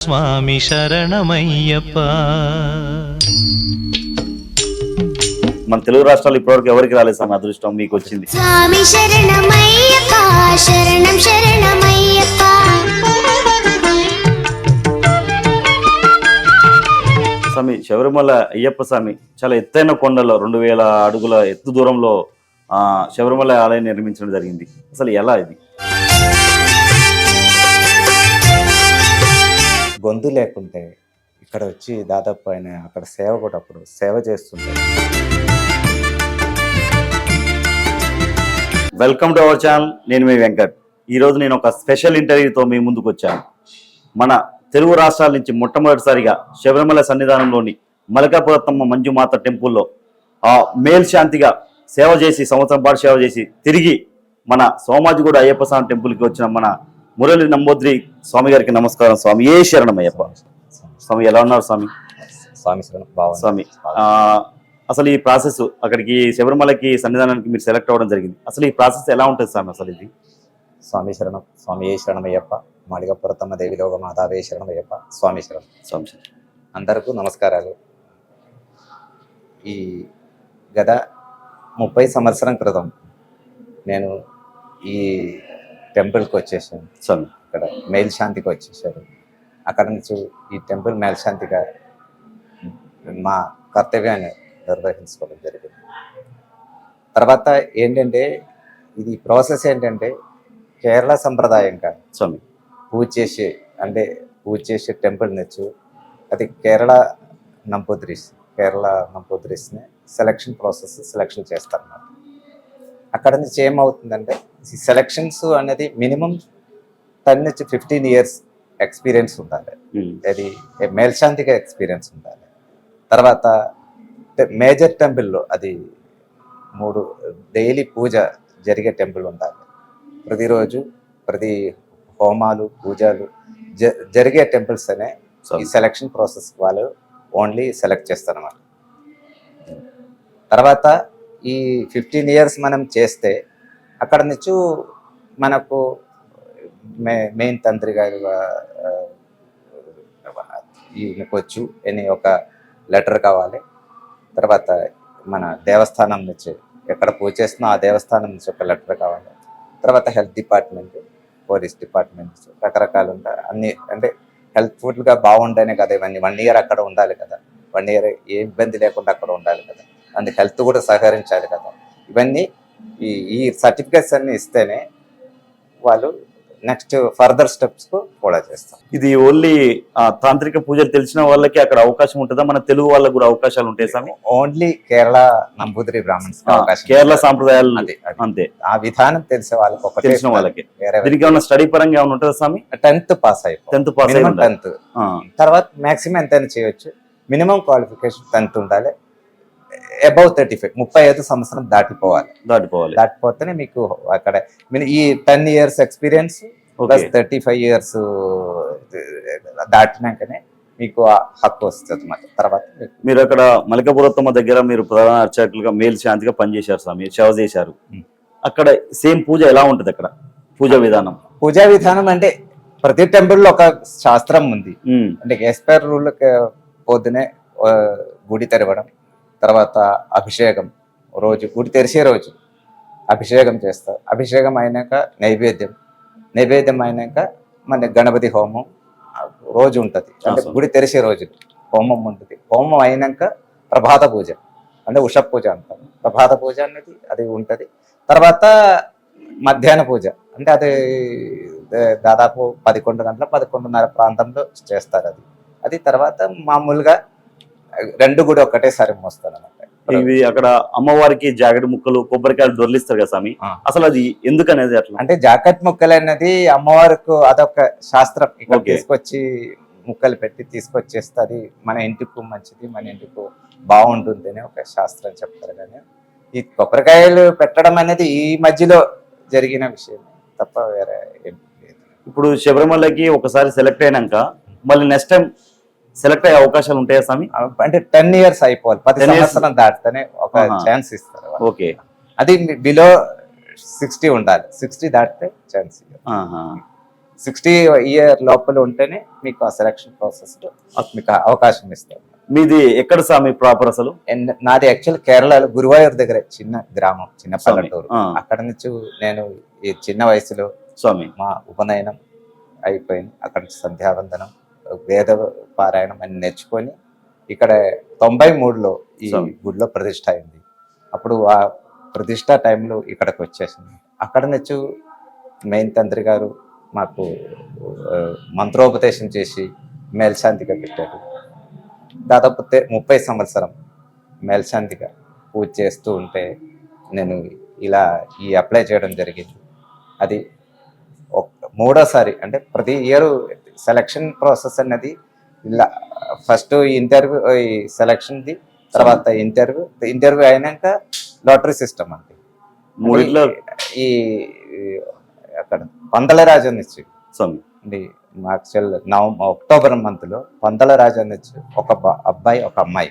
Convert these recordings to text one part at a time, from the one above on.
స్వామి శరణమయ్యప్ప. మన తెలుగు రాష్ట్రాలు ఇప్పటివరకు ఎవరికి రాలేదు స్వామి అదృష్టం మీకు వచ్చింది. స్వామి శరణమయ్యప్ప శరణం శరణమయ్యప్ప. స్వామి శబరిమల అయ్యప్ప స్వామి చాలా ఎత్తైన కొండలో రెండు వేల అడుగుల ఎత్తు దూరంలో ఆ, శబరిమల ఆలయం నిర్మించడం జరిగింది. అసలు ఎలా ఇది? గొంతు లేకుంటే ఇక్కడ వచ్చి దాదాపు ఆయన అక్కడ సేవ కూడా అప్పుడు సేవ చేస్తుంటారు వెల్కమ్ టు అవర్ ఛానల్ నేను మీ వెంకట్. ఈరోజు నేను ఒక స్పెషల్ ఇంటర్వ్యూతో మీ ముందుకు వచ్చాను. మన తెలుగు రాష్ట్రాల నుంచి మొట్టమొదటిసారిగా శబరిమల సన్నిధానంలోని మలకాపురత్తమ్మ మంజుమాత టెంపుల్లో ఆ మేల్ శాంతిగా సేవ చేసి సంవత్సరం పాటు సేవ చేసి తిరిగి మన సోమాజిగూడ అయ్యప్ప స్వామి టెంపుల్కి వచ్చిన మన మురళి నంబోద్రి స్వామి గారికి నమస్కారం స్వామి. ఏ శరణం అయ్యప్ప స్వామి ఎలా ఉన్నారు స్వామి? స్వామి స్వామి అసలు ఈ ప్రాసెస్ అక్కడికి శబరిమలకి సన్నిధానానికి మీరు సెలెక్ట్ అవ్వడం జరిగింది. అసలు ఈ ప్రాసెస్ ఎలా ఉంటుంది స్వామి అసలు ఇది? స్వామి శరణం స్వామి ఏ శరణమయ్యప్ప? మాడిగపురతమ్మ దేవి లోక మాతావే శరణమయ్యప్ప. స్వామి శరణం. స్వామి శరణం. అందరికీ నమస్కారాలు. ఈ గత ముప్పై సంవత్సరం క్రితం నేను ఈ టెంపుల్కి వచ్చేసాను. స్వామి ఇక్కడ మేల్శాంతికి వచ్చేసారు. అక్కడ నుంచి ఈ టెంపుల్ మేల్శాంతిగా మా కర్తవ్యాన్ని నిర్వహించుకోవడం జరిగింది. తర్వాత ఏంటంటే ఇది ప్రాసెస్ ఏంటంటే కేరళ సంప్రదాయంగా స్వామి. పూజ చేసే అంటే పూజ చేసే టెంపుల్ నచ్చు అది కేరళ నంపోద్రీస్ కేరళ నంపోద్రీస్ని సెలక్షన్ ప్రాసెస్ సెలక్షన్ చేస్తారన్నమాట. అక్కడ నుంచి ఏమవుతుందంటే సెలక్షన్స్ అనేది మినిమం టెన్ నుంచి ఫిఫ్టీన్ ఇయర్స్ ఎక్స్పీరియన్స్ ఉండాలి. ఉమ్. అది మేల్శాంతిగా ఎక్స్పీరియన్స్ ఉండాలి. తర్వాత మేజర్ టెంపుల్లో అది మూడు డైలీ పూజ జరిగే టెంపుల్ ఉండాలి. ప్రతిరోజు ప్రతి హోమాలు పూజలు జ- జరిగే టెంపుల్స్ అనే ఈ సెలక్షన్ ప్రాసెస్ వాళ్ళు ఓన్లీ సెలెక్ట్ చేస్తారన్నమాట. తర్వాత ఈ ఫిఫ్టీన్ ఇయర్స్ మనం చేస్తే అక్కడ నుంచి మనకు మే మెయిన్ తంత్రి గారు ఆ, వచ్చు అని ఒక లెటర్ కావాలి. తర్వాత మన దేవస్థానం నుంచి ఎక్కడ పూజ చేస్తున్నా ఆ దేవస్థానం నుంచి ఒక లెటర్ కావాలి. తర్వాత హెల్త్ డిపార్ట్మెంట్ పోలీస్ డిపార్ట్మెంట్ రకరకాలు ఉంటాయి అన్ని అంటే హెల్త్ఫుల్గా బాగుంటేనే కదా ఇవన్నీ. వన్ ఇయర్ అక్కడ ఉండాలి కదా. వన్ ఇయర్ ఏ ఇబ్బంది లేకుండా అక్కడ ఉండాలి కదా. అందుకు హెల్త్ కూడా సహకరించాలి కదా. ఇవన్నీ ఈ ఈ సర్టిఫికేట్స్ అన్ని ఇస్తేనే వాళ్ళు నెక్స్ట్ ఫర్దర్ స్టెప్స్ కూడా చేస్తాం ఇది ఓన్లీ తాంత్రిక పూజలు తెలిసిన వాళ్ళకి అక్కడ అవకాశం ఉంటుందా? మన తెలుగు వాళ్ళకి కూడా అవకాశాలు ఉంటాయి స్వామి? ఓన్లీ కేరళ నంబూదిరి బ్రాహ్మణ్స్ కేరళ సాంప్రదాయాలు. అంతే. ఆ విధానం తెలిసే వాళ్ళకి తెలిసిన వాళ్ళకి. దీనికి ఏమైనా స్టడీ పరంగా ఏమైనా ఉంటుందా స్వామి? టెన్త్ పాస్ అయిపో. టెన్త్ పాస్ అయి ఉండాలి. టెన్త్. తర్వాత మాక్సిమం ఎంతైనా చేయొచ్చు. మినిమం క్వాలిఫికేషన్ టెన్త్ ఉండాలి. అబౌవ్ థర్టీ ఫైవ్ ముప్పై ఐదు సంవత్సరం దాటిపోవాలి. దాటిపోవాలి. దాటిపోతేనే మీకు అక్కడ ఈ ten years experience plus thirty five years దాటినాకనే మీకు హక్కు వస్తుంది అన్నమాట. తర్వాత మీరు అక్కడ మలికపురత్తమ్మ దగ్గర మీరు ప్రధాన అర్చకులుగా మేల్ శాంతిగా పనిచేశారు స్వామి సేవ చేశారు. అక్కడ సేమ్ పూజ ఎలా ఉంటది అక్కడ? పూజ విధానం. పూజా విధానం అంటే ప్రతి టెంపుల్లో ఒక శాస్త్రం ఉంది. అంటే ఎస్పైర్ రూల్ పొద్దునే గుడి తెరవడం తర్వాత అభిషేకం. రోజు గుడి తెరిచే రోజు అభిషేకం చేస్తారు. అభిషేకం అయినాక నైవేద్యం. నైవేద్యం అయినాక మన గణపతి హోమం రోజు ఉంటుంది. అంటే. గుడి తెరిచే రోజు హోమం ఉంటుంది. హోమం అయినాక ప్రభాత పూజ. అంటే ఉష పూజ అంటారు. ప్రభాత పూజ అనేది అది ఉంటుంది. తర్వాత మధ్యాహ్న పూజ. అంటే అది దాదాపు పదకొండు గంటల పదకొండున్నర ప్రాంతంలో చేస్తారు అది. అది తర్వాత మామూలుగా రెండు కూడా ఒకటేసారి మోస్తారు అన్నమాట ఇవి అక్కడ అమ్మవారికి జాకెట్ ముక్కలు కొబ్బరికాయలు దొరిలిస్తారు కదా స్వామి. అసలు అది ఎందుకు అనేది అట్లా? అంటే జాకెట్ ముక్కలు అనేది అమ్మవారికి అదొక శాస్త్రం. తీసుకొచ్చి ముక్కలు పెట్టి తీసుకొచ్చేస్తే అది మన ఇంటికి మంచిది మన ఇంటికి బాగుంటుంది అని ఒక శాస్త్రం చెప్తారు కానీ ఈ కొబ్బరికాయలు పెట్టడం అనేది ఈ మధ్యలో జరిగిన విషయం తప్ప వేరే ఇప్పుడు శబరిమలకి ఒకసారి సెలెక్ట్ అయినాక మళ్ళీ నెక్స్ట్ టైం సెలెక్ట్ అయ్యే అవకాశాలు ఉంటాయా స్వామి? అంటే టెన్ ఇయర్స్ అయిపోవాలి. పది 10 years. సంవత్సరం దాటితేనే ఒక. ఛాన్స్ ఇస్తారు. ఓకే. అది బిలో సిక్స్టీ ఉండాలి. సిక్స్టీ దాటితే ఛాన్స్. సిక్స్టీ ఇయర్ లోపల ఉంటేనే మీకు ఆ సెలక్షన్ ప్రాసెస్ మీకు అవకాశం ఇస్తారు. మీది ఎక్కడ స్వామి ప్రాపర్ అసలు? నాది యాక్చువల్ కేరళలో గురువాయూర్ దగ్గర చిన్న గ్రామం చిన్న. పల్లెటూరు. అక్కడ నుంచి నేను ఈ చిన్న వయసులో స్వామి. మా ఉపనయనం అయిపోయింది. అక్కడ నుంచి సంధ్యావందనం. వేద పారాయణం అని నేర్చుకొని ఇక్కడ తొంభై మూడులో ఈ. గుడిలో ప్రతిష్ట అయింది. అప్పుడు ఆ ప్రతిష్ట టైంలో ఇక్కడికి వచ్చేసింది. అక్కడ నుంచి మెయిన్ తంత్రి గారు మాకు మంత్రోపదేశం చేసి మేల్శాంతిగా పెట్టారు. దాదాపు ముప్పై సంవత్సరం మేల్శాంతిగా పూజ చేస్తూ ఉంటే నేను ఇలా ఈ అప్లై చేయడం జరిగింది. అది ఒక- మూడోసారి అంటే ప్రతి ఇయర్ సెలక్షన్ ప్రాసెస్ అనేది ఇలా ఫస్ట్ ఇంటర్వ్యూ ఈ సెలక్షన్ది తర్వాత ఇంటర్వ్యూ ఇంటర్వ్యూ అయినాక లాటరీ సిస్టమ్ అండి మూడిట్లో ఈ అక్కడ పందల రాజు నుంచి స్వామి. ఇది యాక్చువల్ నవంబర్ అక్టోబర్ మంత్లో పందల రాజు నుంచి ఒక అబ్బాయి ఒక అమ్మాయి.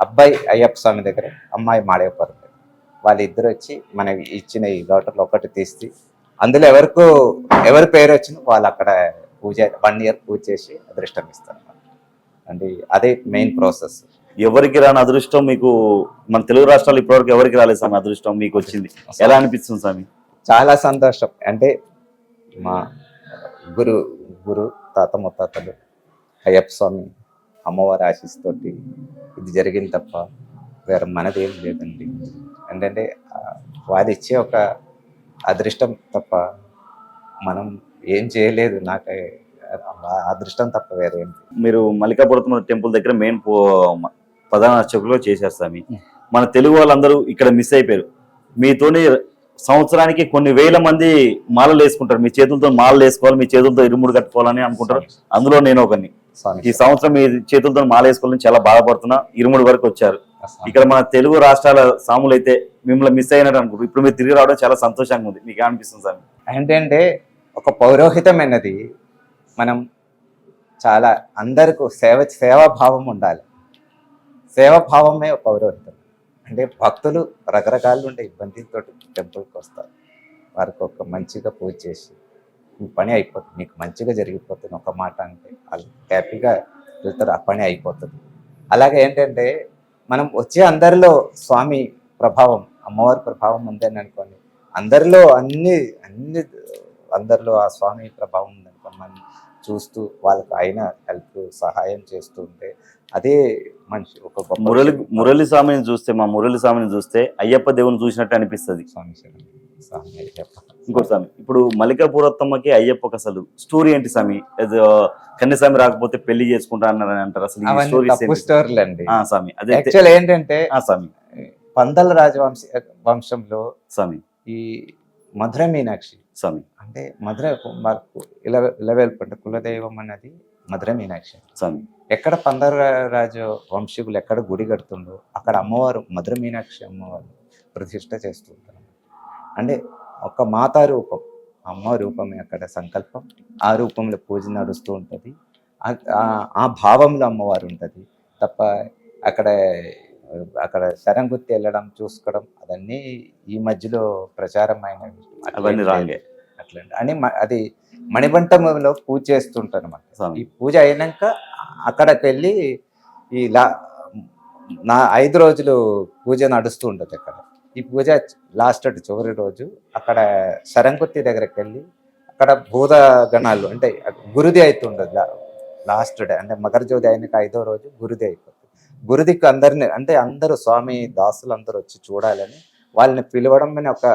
అబ్బాయి అయ్యప్ప స్వామి దగ్గర అమ్మాయి మాడేపరం వాళ్ళిద్దరు వచ్చి మనకి ఇచ్చిన ఈ లోటర్లు ఒకటి తీసి అందులో ఎవరికి ఎవరి పేరు వచ్చినా వాళ్ళు అక్కడ పూజ వన్ ఇయర్ పూజ చేసి అదృష్టం ఇస్తారు. అంటే అదే మెయిన్ ప్రాసెస్ ఎవరికి రాని అదృష్టం మీకు మన తెలుగు రాష్ట్రాలు ఇప్పటివరకు ఎవరికి రాలేదు స్వామి అదృష్టం మీకు వచ్చింది. ఎలా అనిపిస్తుంది స్వామి? చాలా సంతోషం. అంటే మా గురు గురు తాత ముత్తాతలు అయ్యప్ప స్వామి అమ్మవారి ఆశీస్సుతోటి ఇది జరిగింది తప్ప వేరే మనదేం లేదండి. ఏంటంటే ఆ, వారు ఇచ్చే ఒక అదృష్టం తప్ప మనం ఏం చేయలేదు నాకు అదృష్టం తప్ప వేరే. మీరు మల్లికాపురం టెంపుల్ దగ్గర మెయిన్ ప్రధాన అర్చకులు చేశారు స్వామి మన తెలుగు వాళ్ళందరూ ఇక్కడ మిస్ అయిపోయారు. మీతోని సంవత్సరానికి కొన్ని వేల మంది మాలలు వేసుకుంటారు. మీ చేతులతో మాలలు వేసుకోవాలి మీ చేతులతో ఇరుముడు కట్టుకోవాలని అనుకుంటారు. అందులో నేను ఒకరిని. ఈ సంవత్సరం మీ చేతులతో మాల వేసుకోవాలని చాలా బాధపడుతున్నా. ఇరుముడి వరకు వచ్చారు. ఇక్కడ మన తెలుగు రాష్ట్రాల సాములు అయితే మిమ్మల్ని మిస్ అయినట్టు అనుకుంటారు ఇప్పుడు మీరు తిరిగి రావడం చాలా సంతోషంగా ఉంది. మీకు అనిపిస్తుంది స్వామి? ఏంటంటే ఒక పౌరోహితమైనది మనం చాలా అందరికీ సేవ సేవాభావం ఉండాలి. సేవాభావమే పౌరోహితం. అంటే భక్తులు రకరకాలు ఉండే ఇబ్బందులతో టెంపుల్కి వస్తారు. వారికి ఒక మంచిగా పూజ చేసి మీ పని అయిపోతుంది మీకు మంచిగా జరిగిపోతుంది ఒక మాట అంటే వాళ్ళు హ్యాపీగా వెళ్తారు ఆ పని అయిపోతుంది. అలాగే ఏంటంటే మనం వచ్చే అందరిలో స్వామి ప్రభావం అమ్మవారి ప్రభావం ఉందని అనుకోండి అందరిలో అన్ని అన్ని అందరిలో ఆ స్వామి ప్రభావం ఉందనుకోండి మనం చూస్తూ వాళ్ళకి అయిన హెల్ప్ సహాయం చేస్తూ ఉంటే అదే మనిషి ఒక గొప్ప మురళి. మురళి స్వామిని చూస్తే మా మురళి స్వామిని చూస్తే అయ్యప్ప దేవుని చూసినట్టు అనిపిస్తుంది స్వామి శరణం. స్వామి అయ్యప్ప. ఇంకోటి స్వామి ఇప్పుడు మల్లికాపురత్తమ్మకి అయ్యప్పకి అసలు స్టోరీ ఏంటి స్వామి ఏదో కన్యస్వామి రాకపోతే పెళ్ళి చేసుకుంటా అన్నారని అంటారు అసలు ఈ అవన్నీ స్టోరీస్ తప్పు ఏంటి? స్టోరీలు అండి ఆ స్వామి అదే యాక్చువల్ ఏంటంటే ఆ స్వామి పందల రాజవంశ వంశంలో స్వామి ఈ మధుర మీనాక్షి స్వామి. అంటే మధుర మాకు ఇల ఇలవేల్పంట కులదైవం అన్నది మధుర మీనాక్షి. స్వామి. ఎక్కడ పందర రాజు వంశీకులు ఎక్కడ గుడి కడుతుండో అక్కడ అమ్మవారు మధుర మీనాక్షి అమ్మవారు ప్రతిష్ట చేస్తూ ఉంటారు. అంటే ఒక మాతా రూపం అమ్మ రూపమే అక్కడ సంకల్పం. ఆ రూపంలో పూజ నడుస్తూ ఉంటుంది. ఆ భావంలో అమ్మవారు ఉంటుంది. తప్ప అక్కడ అక్కడ శరంగుత్తి వెళ్ళడం చూసుకోవడం అదన్నీ ఈ మధ్యలో ప్రచారమైన అవన్నీ రాంగే. అని అది మణిబంటంలో పూజ చేస్తుంటారు అనమాట ఈ పూజ అయినాక అక్కడికి వెళ్ళి ఈ లా నా ఐదు రోజులు పూజ నడుస్తూ ఉంటుంది అక్కడ. ఈ పూజ లాస్ట్ చివరి రోజు అక్కడ శరంకుత్తి దగ్గరికి వెళ్ళి అక్కడ భూత గణాలు అంటే గురుది అవుతుండదు లాస్ట్ డే అంటే మకరజ్యోతి అయినాక ఐదో రోజు గురుది అయిపోతుంది గురుదికి అందరిని అంటే అందరూ స్వామి దాసులు అందరూ వచ్చి చూడాలని వాళ్ళని పిలవడం అనే ఒక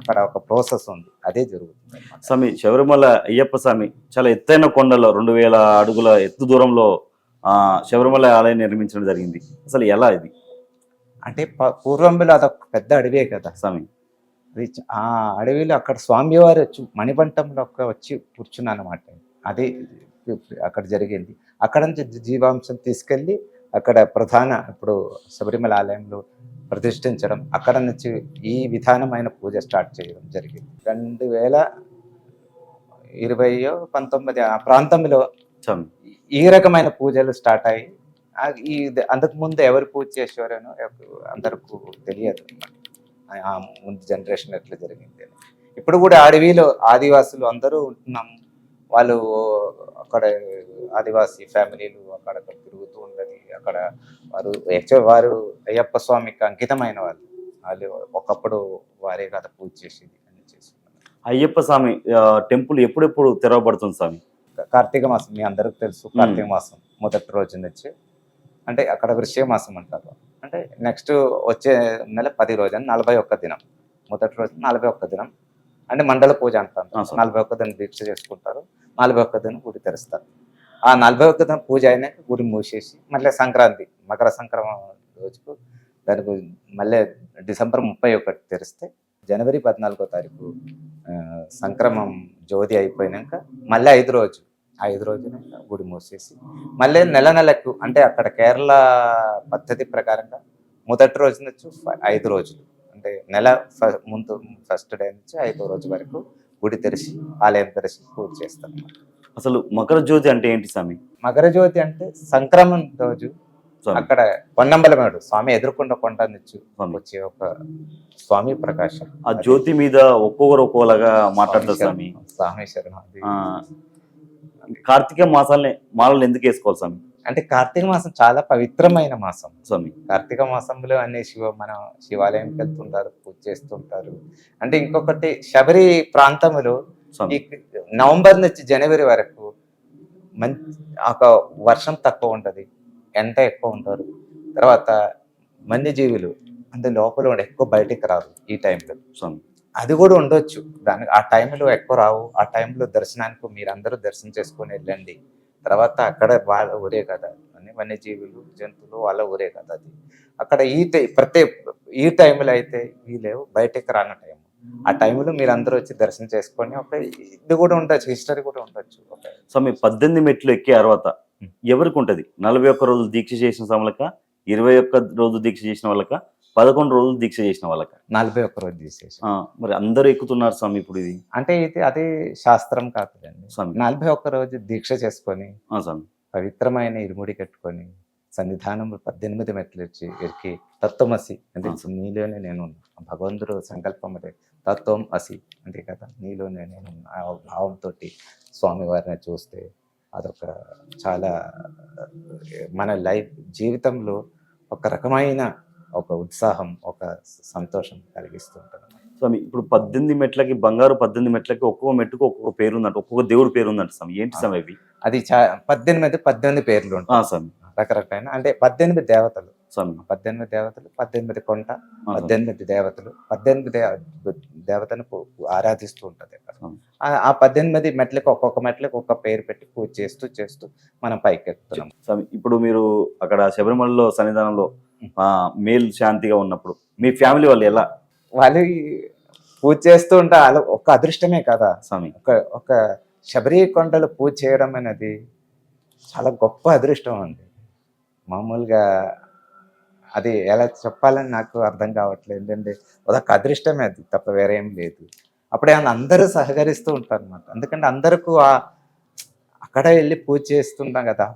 అక్కడ ఒక ప్రాసెస్ ఉంది. అదే జరుగుతుంది. స్వామి శబరిమల అయ్యప్ప స్వామి చాలా ఎత్తైన కొండలో రెండు వేల అడుగుల ఎత్తు దూరంలో ఆ శబరిమల ఆలయం నిర్మించడం జరిగింది. అసలు ఎలా ఇది? అంటే పూర్వంలో అదొక పెద్ద అడవే కదా. స్వామి. ఆ అడవిలో అక్కడ స్వామివారు వచ్చి మణిబంటంలో ఒక వచ్చి కూర్చున్నాను అనమాట అదే అక్కడ జరిగింది. అక్కడ నుంచి జీవాంశం తీసుకెళ్ళి అక్కడ ప్రధాన ఇప్పుడు శబరిమల ఆలయంలో ప్రతిష్ఠించడం అక్కడ నుంచి ఈ విధానమైన పూజ స్టార్ట్ చేయడం జరిగింది. రెండు వేల ఇరవయో పంతొమ్మిది ఆ ప్రాంతంలో ఈ రకమైన పూజలు స్టార్ట్ అయ్యి ఈ అంతకు ముందు ఎవరు పూజ చేసేవారనో అందరికీ తెలియదు. ముందు జనరేషన్ ఎట్లా జరిగింది ఇప్పుడు కూడా అడవిలో ఆదివాసులు అందరూ ఉంటున్నాం. వాళ్ళు అక్కడ ఆదివాసీ ఫ్యామిలీలు అక్కడ తిరుగుతూ అక్కడ వారు యాక్చువల్ వారు అయ్యప్ప స్వామికి అంకితమైన వాళ్ళు. వాళ్ళు ఒకప్పుడు వారే కదా పూజ చేసేది అని చేస్తున్నారు అయ్యప్ప స్వామి టెంపుల్ ఎప్పుడెప్పుడు తెరవబడుతుంది స్వామి? కార్తీక మాసం మీ అందరికి తెలుసు కార్తీక మాసం మొదటి రోజు నుంచి. అంటే అక్కడ వృశ్చిక మాసం అంటారు. అంటే నెక్స్ట్ వచ్చే నెల పది రోజు నలభై ఒక్క దినం. మొదటి రోజు నలభై ఒక్క దినం. అంటే మండల పూజ అంటారు. నలభై ఒక్క దినం దీక్ష చేసుకుంటారు. నలభై ఒక్క దినం గుడి తెరుస్తారు. ఆ నలభై ఒక్క పూజ అయినాక గుడి మూసేసి మళ్ళీ సంక్రాంతి మకర సంక్రమణ రోజుకు దానికి మళ్ళీ డిసెంబర్ ముప్పై ఒకటి తెరిస్తే జనవరి పద్నాలుగో తారీఖు సంక్రమం జ్యోతి అయిపోయినాక మళ్ళీ ఐదు రోజు ఐదు రోజున గుడి మూసేసి మళ్ళీ నెల నెలకు అంటే అక్కడ కేరళ పద్ధతి ప్రకారంగా మొదటి రోజు నుంచి ఐదు రోజులు అంటే నెల ముందు ఫస్ట్ డే నుంచి ఐదో రోజు వరకు గుడి తెరిచి ఆలయం తెరిచి పూజ చేస్తాం అసలు మకర జ్యోతి అంటే ఏంటి స్వామి? మకర జ్యోతి అంటే సంక్రమణ రోజు. అక్కడ పొన్నంబలమేడు స్వామి ఎదుర్కొండ కొండ. వచ్చే ఒక స్వామి ప్రకాశం. ఆ జ్యోతి మీద ఒక్కొక్కరు ఒక్కోలాగా మాట్లాడతారు స్వామి కార్తీక మాసాలని మాలలు ఎందుకు వేసుకోవాలి స్వామి? అంటే కార్తీక మాసం చాలా పవిత్రమైన మాసం. స్వామి. కార్తీక మాసంలో అన్ని శివ మన శివాలయంకి వెళ్తుంటారు పూజ చేస్తుంటారు. అంటే ఇంకొకటి శబరి ప్రాంతంలో ఈ నవంబర్ నుంచి జనవరి వరకు మంచి ఒక వర్షం తక్కువ ఉంటది. ఎండ ఎక్కువ ఉంటారు. తర్వాత వన్యజీవులు అంటే లోపల ఉండే ఎక్కువ బయటికి రాదు ఈ టైంలో. అది కూడా ఉండొచ్చు. దానికి ఆ టైంలో ఎక్కువ రావు. ఆ టైంలో దర్శనానికి మీరందరూ దర్శనం చేసుకొని వెళ్ళండి. తర్వాత అక్కడ వాళ్ళ ఊరే కదా. అని వన్యజీవులు జంతువులు వాళ్ళ ఊరే కదా అది. అక్కడ ఈ టై- ప్రతి ఈ టైంలో అయితే వీలేవు బయటకు రాని టైం ఆ టైంలో మీరు అందరూ వచ్చి దర్శనం చేసుకొని ఒక ఇది కూడా ఉండొచ్చు హిస్టరీ కూడా ఉండొచ్చు. ఒక స్వామి పద్దెనిమిది మెట్లు ఎక్కే తర్వాత ఎవరికి ఉంటది నలభై ఒక్క రోజులు దీక్ష చేసిన సమలక ఇరవై ఒక్క రోజు దీక్ష చేసిన వాళ్ళక? పదకొండు రోజులు దీక్ష చేసిన వాళ్ళక? నలభై ఒక్క రోజు ఆ, మరి అందరూ ఎక్కుతున్నారు స్వామి ఇప్పుడు ఇది. అంటే ఇది అది శాస్త్రం కాదండి స్వామి. నలభై ఒక్క రోజు దీక్ష చేసుకొని ఆ, స్వామి. పవిత్రమైన ఇరుముడి కట్టుకొని సన్నిధానం పద్దెనిమిది మెట్లు వచ్చి ఎక్కి తత్వమసి అంటే. నీలోనే నేను. భగవంతుడు సంకల్పం అంటే తత్వం అసి అంతే కదా నీలోనే నేను. ఆ భావంతో స్వామివారిని చూస్తే అదొక చాలా మన లైఫ్ జీవితంలో ఒక రకమైన ఒక ఉత్సాహం ఒక సంతోషం కలిగిస్తుంటుంది స్వామి ఇప్పుడు పద్దెనిమిది మెట్లకి బంగారు పద్దెనిమిది మెట్లకి ఒక్కొక్క మెట్టుకు ఒక్కొక్క పేరు ఉందంట ఒక్కొక్క దేవుడు పేరు ఉందంట స్వామి ఏంటి స్వామి అది చా పద్దెనిమిది పద్దెనిమిది పేర్లు ఆ, ఉంటాయి స్వామి రకరకాల అంటే పద్దెనిమిది దేవతలు. స్వామి పద్దెనిమిది దేవతలు పద్దెనిమిది కొండ స్వామి. పద్దెనిమిది దేవతలు పద్దెనిమిది దేవ- దేవతను ఆరాధిస్తూ ఉంటది అక్కడ. ఆ- పద్దెనిమిది మెట్లకి ఒక్కొక్క మెట్లకి ఒక్కొక్క పేరు పెట్టి పూజ చేస్తూ చేస్తూ మనం పైకి ఎక్కుతున్నాం స్వామి ఇప్పుడు మీరు అక్కడ శబరిమలలో సన్నిధానంలో మేల్ శాంతిగా ఉన్నప్పుడు మీ ఫ్యామిలీ వాళ్ళు ఎలా? వాళ్ళు పూజ చేస్తూ ఉంటే వాళ్ళ ఒక అదృష్టమే కదా. స్వామి ఒక ఒక శబరి కొండలు పూజ చేయడం అనేది చాలా గొప్ప అదృష్టం అండి. మామూలుగా అది ఎలా చెప్పాలని నాకు అర్థం కావట్లేదు. ఏంటంటే అదొక అదృష్టమే అది తప్ప వేరే ఏం లేదు. అప్పుడే అందరూ సహకరిస్తూ ఉంటారు అనమాట ఎందుకంటే అందరికీ ఆ అక్కడ వెళ్ళి పూజ చేస్తుంటాం కదా.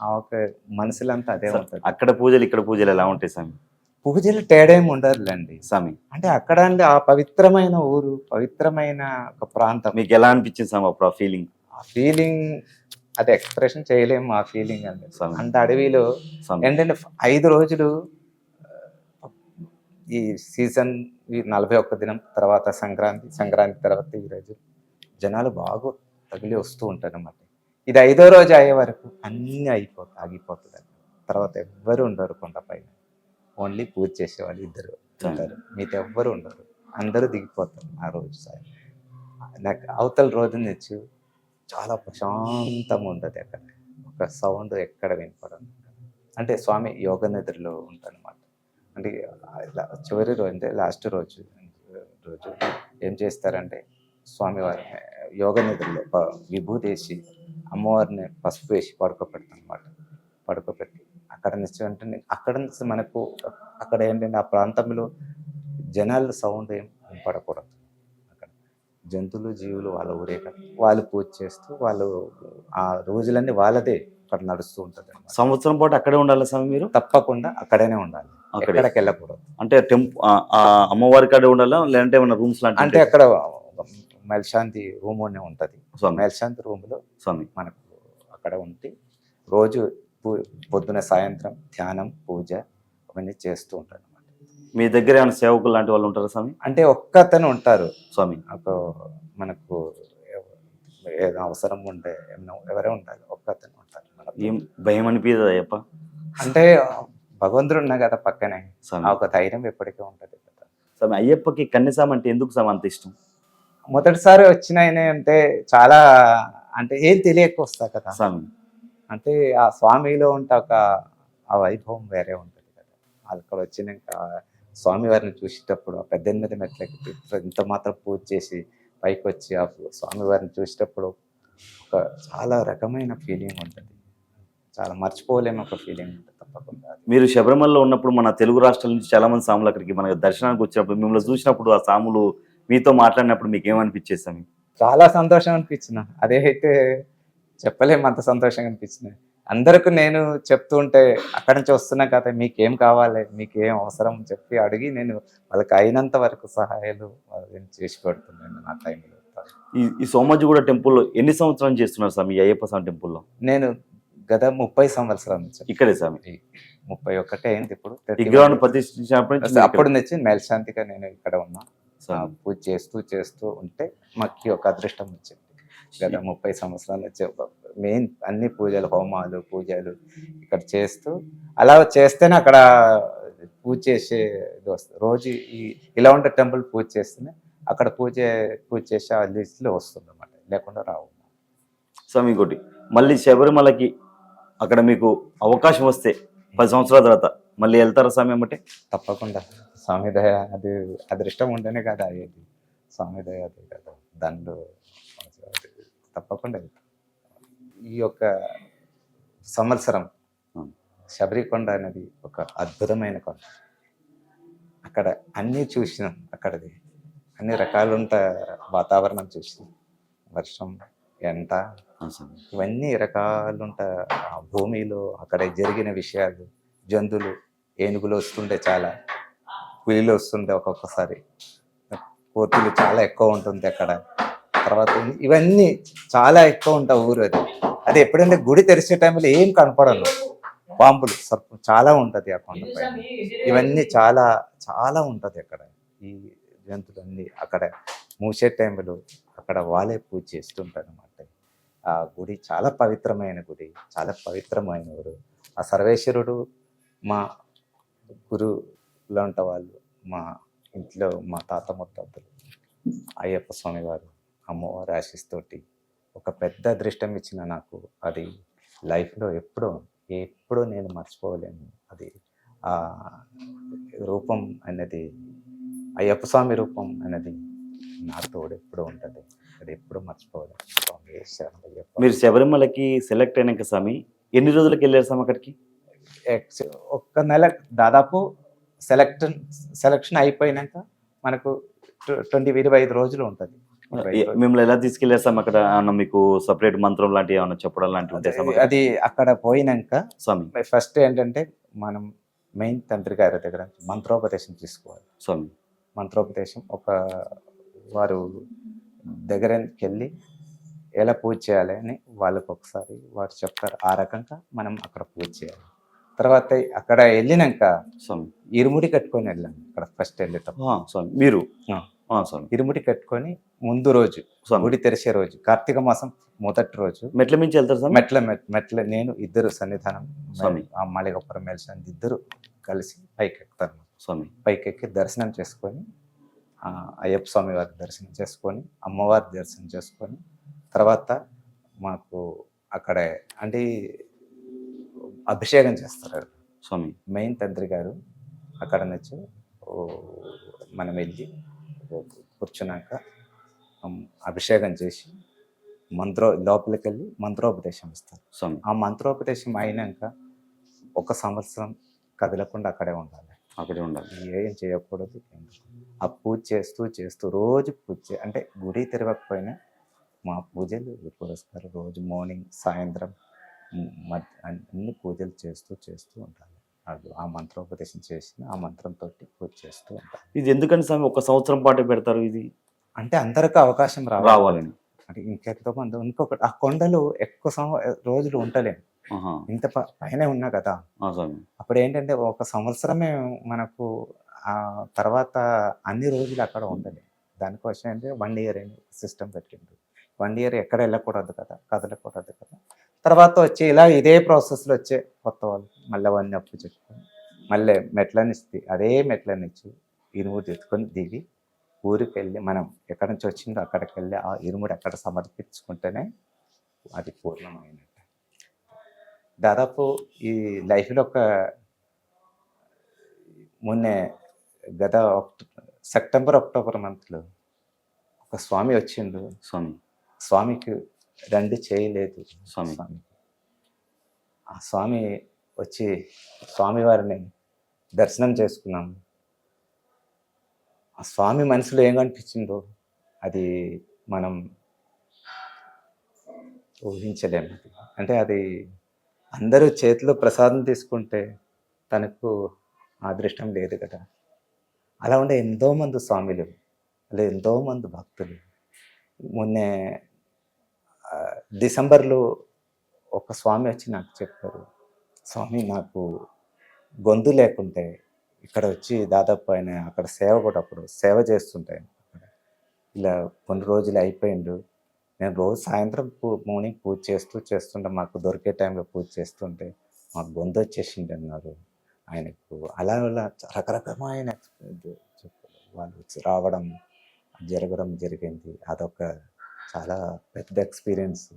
ఆ ఒక మనసులంతా అదే ఉంటుంది. అక్కడ పూజలు ఇక్కడ పూజలు ఎలా ఉంటాయి స్వామి పూజలు తేడా ఉండదులేండి. స్వామి అంటే అక్కడ అంటే ఆ పవిత్రమైన ఊరు పవిత్రమైన ఒక ప్రాంతం. మీకు ఎలా అనిపించింది స్వామి అప్పుడు ఆ ఫీలింగ్ ఆ ఫీలింగ్ అది ఎక్స్ప్రెషన్ చేయలేము ఆ ఫీలింగ్ స్వామి. అంత అడవిలో ఏంటంటే ఐదు రోజులు ఈ సీజన్ ఈ నలభై ఒక్క దినం తర్వాత సంక్రాంతి సంక్రాంతి తర్వాత ఈ రోజు జనాలు బాగా తగిలి వస్తూ ఉంటారు అన్నమాట ఇది ఐదో రోజు అయ్యే వరకు అన్నీ అయిపోతాయి ఆగిపోతుంది తర్వాత ఎవ్వరు ఉండరు కొండపైన. ఓన్లీ పూజ చేసేవాళ్ళు ఇద్దరు ఉంటారు. మీతో ఎవ్వరు ఉండరు. అందరూ దిగిపోతారు ఆ రోజు సాయం నాకు అవతల రోజు నుంచి చాలా ప్రశాంతంగా ఉంటుంది అక్కడ. ఒక సౌండ్ ఎక్కడ వినపడదు. అంటే స్వామి యోగ నిద్రలో ఉంటానమాట అంటే ఇలా చివరి రోజు అంటే లాస్ట్ రోజు రోజు ఏం చేస్తారంటే స్వామివారి యోగ నిద్రలో విభూదేసి అమ్మవారిని పసుపు వేసి పడుకోబెడతానమాట పడుకోబెట్టి అక్కడ నుంచి అంటే అక్కడ నుంచి మనకు అక్కడ ఏంటంటే ఆ ప్రాంతంలో జనాల సౌండ్ ఏం వినపడకూడదు. జంతువులు జీవులు వాళ్ళ ఊరే వాళ్ళు పూజ చేస్తూ వాళ్ళు ఆ రోజులన్నీ వాళ్ళదే అక్కడ నడుస్తూ ఉంటుంది. సంవత్సరం పాటు అక్కడే ఉండాలి స్వామి మీరు? తప్పకుండా అక్కడనే ఉండాలి. అక్కడే. ఎక్కడికి వెళ్ళకూడదు. అంటే టెంప్ ఆ అమ్మవారి కాడే ఉండాలా లేదంటే ఏమైనా రూమ్స్ లాంటి అంటే అక్కడ మేల్శాంతి రూమ్ అని ఉంటుంది. స్వామి. మేల్శాంతి రూమ్లో స్వామి. మనకు అక్కడ ఉండి రోజు పొద్దున సాయంత్రం ధ్యానం పూజ అవన్నీ చేస్తూ అనమాట మీ దగ్గర ఏమైనా సేవకులు లాంటి వాళ్ళు ఉంటారా స్వామి? అంటే ఒక్కతను ఉంటారు. స్వామి. ఒక మనకు ఏదో అవసరం ఉంటే ఏమైనా ఎవరే ఉండాలి ఒక్కతను ఉంటారు మనకు. ఏం భయం అనిపించదు అయ్యప్ప? అంటే భగవంతుడు ఉన్నా కదా పక్కనే. ఆ ఒక ధైర్యం ఎప్పటికీ ఉంటుంది కదా. స్వామి అయ్యప్పకి కన్యసామ అంటే ఎందుకు స్వామి అంత ఇష్టం? మొదటిసారి వచ్చిన అంటే చాలా అంటే ఏం తెలియక వస్తా కదా. స్వామి. అంటే ఆ స్వామిలో ఉంటే ఒక ఆ వైభవం వేరే ఉంటుంది కదా. అక్కడ వచ్చినాక స్వామి వారిని చూసేటప్పుడు ఆ పద్దెనిమిది మెట్లకి ఇంత మాత్రం పూజ చేసి పైకి వచ్చి ఆ స్వామి వారిని చూసేటప్పుడు ఒక చాలా రకమైన ఫీలింగ్ ఉంటుంది. చాలా మర్చిపోలేని ఒక ఫీలింగ్ ఉంటుంది తప్పకుండా మీరు శబరిమలలో ఉన్నప్పుడు మన తెలుగు రాష్ట్రాల నుంచి చాలా మంది సాములు అక్కడికి మన దర్శనానికి వచ్చినప్పుడు మిమ్మల్ని చూసినప్పుడు ఆ సాములు మీతో మాట్లాడినప్పుడు మీకు ఏమనిపించేది స్వామి చాలా సంతోషం అనిపించిన అదే అయితే చెప్పలేము అంత సంతోషంగా అనిపించింది. అందరికి నేను చెప్తూ ఉంటే అక్కడి నుంచి వస్తున్నా కదా మీకేం కావాలి మీకేం అవసరం చెప్పి అడిగి నేను వాళ్ళకి అయినంత వరకు సహాయాలు వాళ్ళని చేసి పెడుతున్నాను నా టైంలో ఈ ఈ సోమాజిగూడ టెంపుల్లో ఎన్ని సంవత్సరాలు చేస్తున్నారు స్వామి? ఈ అయ్యప్ప స్వామి టెంపుల్లో నేను గత ముప్పై సంవత్సరాల నుంచి. ఇక్కడే స్వామి? ముప్పై ఒకటే అయింది ఇప్పుడు విగ్రహాన్ని ప్రతిష్ఠించినప్పటి నుంచి అప్పుడు మేల్శాంతిగా నేను ఇక్కడ ఉన్నా. పూజ చేస్తూ చేస్తూ ఉంటే మాకు ఒక అదృష్టం వచ్చింది. గత ముప్పై సంవత్సరాల మెయిన్ అన్ని పూజలు హోమాలు పూజలు ఇక్కడ చేస్తూ అలా చేస్తేనే అక్కడ పూజ చేసే ఇది వస్తుంది. రోజు ఈ ఇలా ఉంటే టెంపుల్ పూజ చేస్తేనే అక్కడ పూజ పూజ చేసే ఆ లిస్ట్లో వస్తుంది అన్నమాట లేకుండా రావు. స్వామి ఇంకోటి మళ్ళీ శబరిమలకి అక్కడ మీకు అవకాశం వస్తే పది సంవత్సరాల తర్వాత మళ్ళీ వెళ్తారా స్వామి అమ్మటే? తప్పకుండా. స్వామి దయ అది అదృష్టం ఉంటేనే కదా అయ్యేది. స్వామి దయ అది కదా. దండు. తప్పకుండా వెళ్తాం. ఈ యొక్క సంవత్సరం. శబరికొండ అనేది ఒక అద్భుతమైన కొండ అక్కడ అన్నీ చూసినాం అక్కడది అన్ని రకాలుంట వాతావరణం చూసినాం వర్షం స్వామి. ఇవన్నీ రకాలుంట భూమిలో అక్కడ జరిగిన విషయాలు జంతువులు ఏనుగులు వస్తుండే చాలా పులిలు వస్తుండే ఒక్కొక్కసారి కోతులు చాలా ఎక్కువ ఉంటుంది అక్కడ తర్వాత ఇవన్నీ చాలా ఎక్కువ ఉంటాయి ఊరు అది. అది ఎప్పుడంటే గుడి తెరిచే టైంలో ఏం కనపడను పాంపులు సర్పం చాలా ఉంటుంది ఆ కొండపై ఇవన్నీ చాలా చాలా ఉంటుంది అక్కడ. ఈ జంతువులన్నీ అక్కడ మూసే టైంలో అక్కడ వాళ్ళే పూజ చేస్తుంటారు అనమాట ఆ గుడి చాలా పవిత్రమైన గుడి చాలా పవిత్రమైన ఊరు ఆ సర్వేశ్వరుడు మా గురువులో ఉంట వాళ్ళు మా ఇంట్లో మా తాత ముత్తాతలు అయ్యప్ప స్వామి వారు అమ్మవారి ఆశీస్తోటి ఒక పెద్ద అదృష్టం ఇచ్చిన నాకు అది లైఫ్లో ఎప్పుడూ ఎప్పుడూ నేను మర్చిపోలేను. అది ఆ రూపం అనేది అయ్యప్ప స్వామి రూపం అనేది నా తోడు ఎప్పుడూ ఉంటుంది. అది ఎప్పుడూ స్వామి అయ్యప్ప. మీరు శబరిమలకి సెలెక్ట్ అయినాక స్వామి ఎన్ని రోజులకి వెళ్ళారు స్వామి అక్కడికి? ఒక్క నెల దాదాపు సెలెక్షన్ సెలక్షన్ అయిపోయినాక మనకు ట్వంటీ ఇరవై ఐదు రోజులు ఉంటుంది. మిమ్మల్ని ఎలా తీసుకెళ్ళారు స్వామి అక్కడ మీకు సపరేట్ మంత్రం లాంటివి ఏమన్నా చెప్పడం లాంటివి? అది అక్కడ పోయినాక స్వామి. ఫస్ట్ ఏంటంటే మనం మెయిన్ తంత్రి గారి దగ్గర మంత్రోపదేశం తీసుకోవాలి. స్వామి. మంత్రోపదేశం ఒక వారు దగ్గరికి వెళ్ళి ఎలా పూజ చేయాలి అని వాళ్ళకి ఒకసారి వారు చెప్తారు. ఆ రకంగా మనం అక్కడ పూజ చేయాలి. తర్వాత అక్కడ వెళ్ళినాక స్వామి. ఇరుముడి కట్టుకొని వెళ్ళాం అక్కడ ఫస్ట్ వెళ్ళేటప్పుడు. స్వామి. మీరు? స్వామి. ఇరుముడి కట్టుకొని ముందు రోజు గుడి తెరిచే రోజు కార్తీక మాసం మొదటి రోజు మెట్ల మించి వెళ్తారు స్వామి? మెట్ల మెట్- మెట్ల నేను ఇద్దరు సన్నిధానం స్వామి. ఆ మాళికపురం మెలిసిన ఇద్దరు కలిసి పైకి ఎక్కుతారు స్వామి. పైకి ఎక్కి దర్శనం చేసుకొని ఆ, అయ్యప్ప స్వామి వారి దర్శనం చేసుకొని అమ్మవారి దర్శనం చేసుకొని తర్వాత మాకు అక్కడ అంటే అభిషేకం చేస్తారు స్వామి. మెయిన్ తంత్రి గారు అక్కడ నుంచి మనం వెళ్ళి కూర్చున్నాక అభిషేకం చేసి మంత్రో లోపలికి వెళ్ళి మంత్రోపదేశం ఇస్తారు. స్వామి. ఆ మంత్రోపదేశం అయినాక ఒక సంవత్సరం కదలకుండా అక్కడే ఉండాలి. అక్కడే ఉండాలి. ఏం చేయకూడదు. ఆ పూజ చేస్తూ చేస్తూ రోజు పూజ అంటే గుడి తిరగకపోయినా మా పూజలు పురస్కారం రోజు మార్నింగ్ సాయంత్రం అన్ని పూజలు చేస్తూ చేస్తూ ఉండాలి. అది ఆ మంత్రోపదేశం చేసిన ఆ మంత్రంతో పూజ చేస్తూ ఉంటాను ఇది ఎందుకని స్వామి ఒక సంవత్సరం పాటు పెడతారు ఇది? అంటే అందరికి అవకాశం రావాలి. రావాలని. అంటే ఇంకెంతో మంది ఇంకొకటి ఆ కొండలు ఎక్కువ రోజులు ఉండలేము. ఇంత పైన ఉన్నా కదా. అప్పుడు ఏంటంటే ఒక సంవత్సరమే మనకు ఆ తర్వాత అన్ని రోజులు అక్కడ ఉండలేదు దానికోసం ఏంటంటే వన్ ఇయర్ సిస్టమ్ పెట్టిండు వన్ ఇయర్ ఎక్కడ వెళ్ళకూడదు కదా కదలకూడదు కదా. తర్వాత వచ్చి ఇలా ఇదే ప్రాసెస్లో వచ్చే కొత్త వాళ్ళు మళ్ళీ అవన్నీ అప్పు చెప్పుకొని మళ్ళీ మెట్లని ఇస్తే అదే మెట్లని ఇచ్చి ఇనుము తెచ్చుకొని దిగి ఊరికి వెళ్ళి మనం ఎక్కడి నుంచి వచ్చిందో అక్కడికి వెళ్ళి ఆ ఇరుముడు అక్కడ సమర్పించుకుంటేనే అది పూర్ణమైనట్టు. దాదాపు ఈ లైఫ్లో ఒక మొన్నే గత సెప్టెంబర్ అక్టోబర్ మంత్లో ఒక స్వామి వచ్చిండు. స్వామి. స్వామికి రెండు చేయలేదు. స్వామి. ఆ స్వామి వచ్చి స్వామివారిని దర్శనం చేసుకున్నాం. ఆ స్వామి మనసులో ఏం కనిపించిందో అది మనం ఊహించలేము అంటే అది అందరూ చేతిలో ప్రసాదం తీసుకుంటే తనకు అదృష్టం లేదు కదా. అలా ఉండే ఎంతోమంది స్వామిలు అలా ఎంతోమంది భక్తులు. మొన్నే డిసెంబర్లో ఒక స్వామి వచ్చి నాకు చెప్పారు స్వామి నాకు గొంతు లేకుంటే ఇక్కడ వచ్చి దాదాపు ఆయన అక్కడ సేవ కూడా అప్పుడు సేవ చేస్తుంటాయి అక్కడ. ఇలా కొన్ని రోజులు అయిపోయిండు. నేను రోజు సాయంత్రం పూ మార్నింగ్ పూజ చేస్తూ చేస్తుంటే మాకు దొరికే టైంలో పూజ చేస్తుంటే మాకు గొంతు వచ్చేసింది అన్నారు. ఆయనకు అలా అలా రకరకమైన చెప్పారు. వాళ్ళు వచ్చి రావడం జరగడం జరిగింది. అదొక చాలా పెద్ద ఎక్స్పీరియన్స్.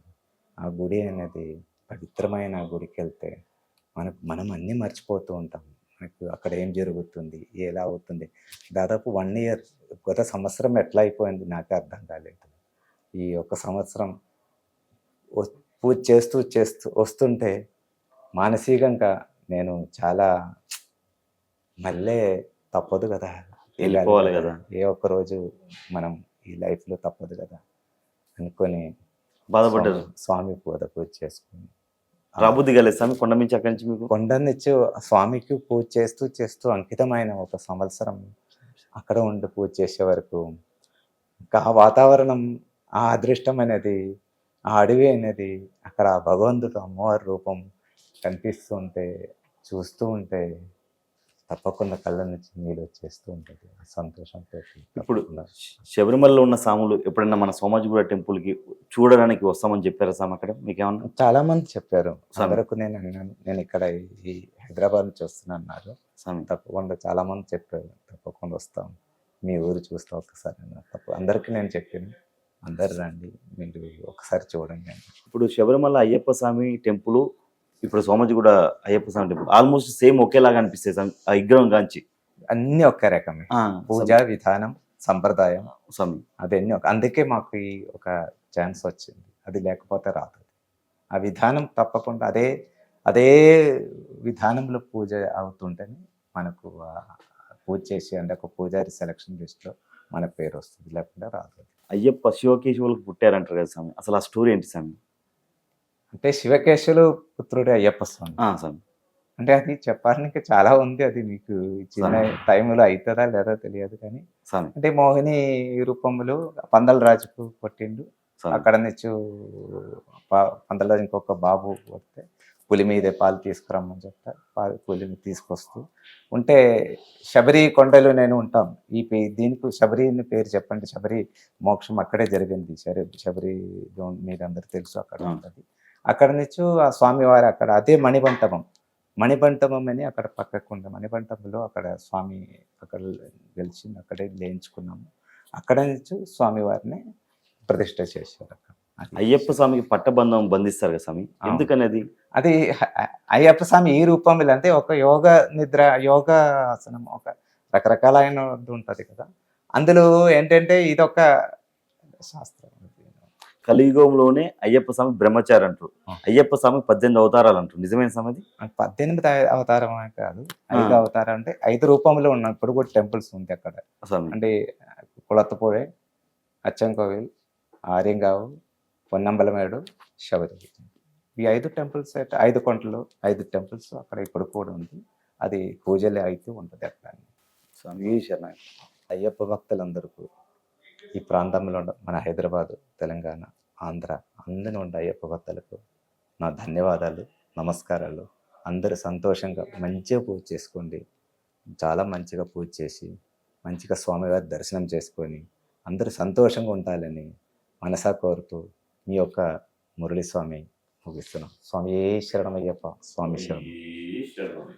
ఆ గుడి అనేది పవిత్రమైన గుడికి వెళ్తే మనకు మనం అన్నీ మర్చిపోతూ ఉంటాం. మనకు అక్కడ ఏం జరుగుతుంది ఎలా అవుతుంది. దాదాపు వన్ ఇయర్ గత సంవత్సరం ఎట్లా అయిపోయింది నాకు అర్థం కాలేదు. ఈ ఒక సంవత్సరం పూజ చేస్తూ చేస్తూ వస్తుంటే మానసికంగా నేను చాలా మళ్ళీ తప్పదు కదా. వెళ్ళిపోవాలి కదా. ఏ ఒక్క రోజు మనం ఈ లైఫ్లో తప్పదు కదా. అనుకొని బాధపడ్డారు. స్వామి- పూజ పూజ చేసుకుని. రాబుద్ది కాలేదు స్వామి కొండ నుంచి అక్కడి నుంచి మీకు? కొండనిచ్చి స్వామికి పూజ చేస్తూ చేస్తూ అంకితమైన ఒక సంవత్సరం అక్కడ ఉండి పూజ చేసే వరకు ఇంకా ఆ వాతావరణం ఆ అదృష్టం అనేది ఆ అడవి అనేది అక్కడ భగవంతుడు అమ్మవారి రూపం కనిపిస్తూ ఉంటే చూస్తూ ఉంటే తప్పకుండా కళ్ళ నుంచి నీళ్ళు వచ్చేస్తూ ఉంటుంది. సంతోషంతో ఇప్పుడు. శబరిమలలో ఉన్న సాములు ఎప్పుడైనా మన సోమాజిగూడ టెంపుల్కి చూడడానికి వస్తామని చెప్పారా స్వామి అక్కడ మీకేమన్నా? చాలా మంది చెప్పారు. అందరకు నేను అన్నాను. నేను ఇక్కడ ఈ హైదరాబాద్ నుంచి వస్తున్నా అన్నారు. తప్పకుండా చాలా మంది చెప్పారు. తప్పకుండా వస్తాం. మీ ఊరు చూస్తా ఒకసారి. తప్ప. అందరికీ నేను చెప్పాను. అందరు రండి. మీరు ఒకసారి చూడండి. ఇప్పుడు శబరిమల అయ్యప్ప స్వామి టెంపుల్ ఇప్పుడు Somajiguda Ayyappa Swami temple. Almost same ఒకేలాగా అనిపిస్తాయి ఆ విగ్రహం కాంచి అన్ని ఒక్క రకమే. పూజ విధానం సంప్రదాయం. స్వామి అదన్నీ ఒక అందుకే మాకు ఈ ఒక ఛాన్స్ వచ్చింది. అది లేకపోతే రాదు. ఆ విధానం తప్పకుండా అదే అదే విధానంలో పూజ అవుతుంటేనే మనకు పూజ చేసి అంటే ఒక పూజారి సెలక్షన్ లిస్ట్లో మన పేరు వస్తుంది. లేకుండా రాదు అయ్యప్ప శివకేశవులకు పుట్టారంటారు కదా స్వామి. అసలు ఆ స్టోరీ ఏంటి స్వామి? అంటే శివకేశులు పుత్రుడు అయ్యప్ప స్వామి. అంటే అది చెప్పడానికి చాలా ఉంది అది మీకు చిన్న. టైంలో అవుతుందా లేదా తెలియదు కానీ. స్వామి. అంటే మోహిని రూపంలో పందల రాజుకు స్వామి. అక్కడ నుంచి పందల రాజు ఇంకొక బాబు వస్తే పులి మీదే పాలు తీసుకురమ్మని చెప్తారు పాలు పులిని తీసుకొస్తూ. ఉంటే శబరి కొండలో నేను ఉంటాం. ఈ పే- దీనికి శబరి అని పేరు చెప్పండి. శబరి మోక్షం అక్కడే జరిగింది. శబరి శబరి మీకు అందరు తెలుసు అక్కడ. ఉంటుంది. అక్కడ నుంచి ఆ స్వామివారు అక్కడ అదే మణిబంటపం. మణిబంటపం అని అక్కడ పక్కకు ఉంది. మణిబంటపంలో అక్కడ స్వామి అక్కడ గెలిచి అక్కడే లేయించుకున్నాము. అక్కడ నుంచి స్వామివారిని ప్రతిష్ట చేశారు అక్కడ. అయ్యప్ప స్వామికి పట్టబంధం బంధిస్తారు కదా స్వామి. ఎందుకనేది? అది అయ్యప్ప స్వామి ఈ రూపంలో అంటే ఒక యోగ నిద్ర యోగ ఆసనం ఒక రకరకాలైన ఉంటుంది కదా. అందులో ఏంటంటే ఇది ఒక శాస్త్రం. కలియుగంలోనే అయ్యప్ప స్వామి బ్రహ్మచారి అంటారు. అయ్యప్ప స్వామి పద్దెనిమిది అవతారాలు అంటారు. నిజమైన అంటే పద్దెనిమిది అవతారం అని కాదు. ఐదు. అవతారం అంటే ఐదు రూపంలో ఉన్నాయి ఇప్పుడు కూడా టెంపుల్స్ ఉంది అక్కడ. అంటే కుళత్తపూడే అచ్చంకోవిల్ ఆర్యంగావు పొన్నంబలమేడు శబరి ఈ ఐదు టెంపుల్స్ అయితే ఐదు కొండలు ఐదు టెంపుల్స్ అక్కడ ఇప్పుడు కూడా ఉంది. అది పూజలు అయితే ఉంటుంది అక్కడ. స్వామి శరణ అయ్యప్ప భక్తులందరికీ ఈ ప్రాంతంలో ఉన్న మన హైదరాబాదు తెలంగాణ ఆంధ్ర అందరిని ఉండే అయ్యప్ప భక్తులకు నా ధన్యవాదాలు నమస్కారాలు. అందరూ సంతోషంగా మంచిగా పూజ చేసుకోండి. చాలా మంచిగా పూజ చేసి మంచిగా స్వామివారి దర్శనం చేసుకొని అందరూ సంతోషంగా ఉండాలని మనసా కోరుతూ మీ యొక్క మురళీ స్వామి ముగిస్తున్నాం. స్వామి ఏ శరణమయ్యప్ప? స్వామి శరణం.